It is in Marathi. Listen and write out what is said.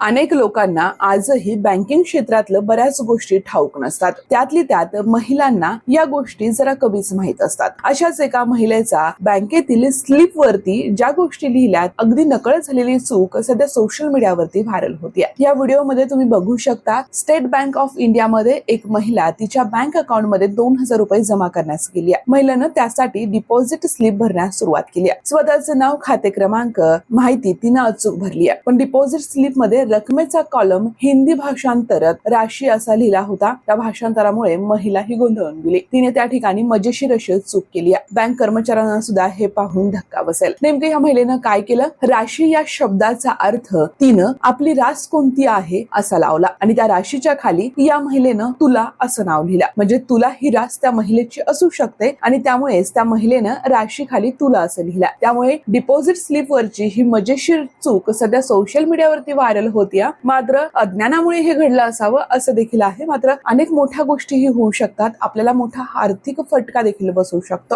अनेक लोकांना आजही बँकिंग क्षेत्रातलं बऱ्याच गोष्टी ठाऊक नसतात. त्यातली त्यात महिलांना या गोष्टी जरा कमीच माहीत असतात. अशाच एका महिलेचा बँकेतील स्लिप वरती ज्या गोष्टी लिहिल्यात अगदी नकळत झालेली चूक सध्या सोशल मीडियावरती व्हायरल होतीये. या व्हिडिओमध्ये तुम्ही बघू शकता स्टेट बँक ऑफ इंडियामध्ये एक महिला तिच्या बँक अकाउंटमध्ये दोन हजार रुपये जमा करण्यास गेली आहे महिलेनं त्यासाठी डिपॉझिट स्लिप भरण्यास सुरुवात केली आहे स्वतःचं नाव खाते क्रमांक माहिती तिनं अचूक भरली आहे पण डिपॉझिट स्लिपमध्ये रकमेचा कॉलम हिंदी भाषांतरात राशी असा लिहिला होता. त्या भाषांतरामुळे महिला ही गोंधळून गेली. तिने त्या ठिकाणी मजेशीर अशी चूक केली बँक कर्मचाऱ्यांना सुद्धा हे पाहून धक्का बसेल. नेमकं या महिलेनं काय केलं? राशी या शब्दाचा अर्थ तिनं आपली रास कोणती आहे असा लावला. आणि त्या राशीच्या खाली या महिलेनं तुला असं नाव लिहिलं. म्हणजे तुला ही रास त्या महिलेची असू शकते आणि त्यामुळेच त्या महिलेनं राशी खाली तुला असं लिहिलं. त्यामुळे डिपॉझिट स्लिप वरची ही मजेशीर चूक सध्या सोशल मीडियावरती व्हायरल होत्या. मात्र अज्ञानामुळे हे घडलं असावं असं देखील आहे. मात्र अनेक मोठ्या गोष्टीही होऊ शकतात. आपल्याला मोठा आर्थिक फटका देखील बसू शकतो.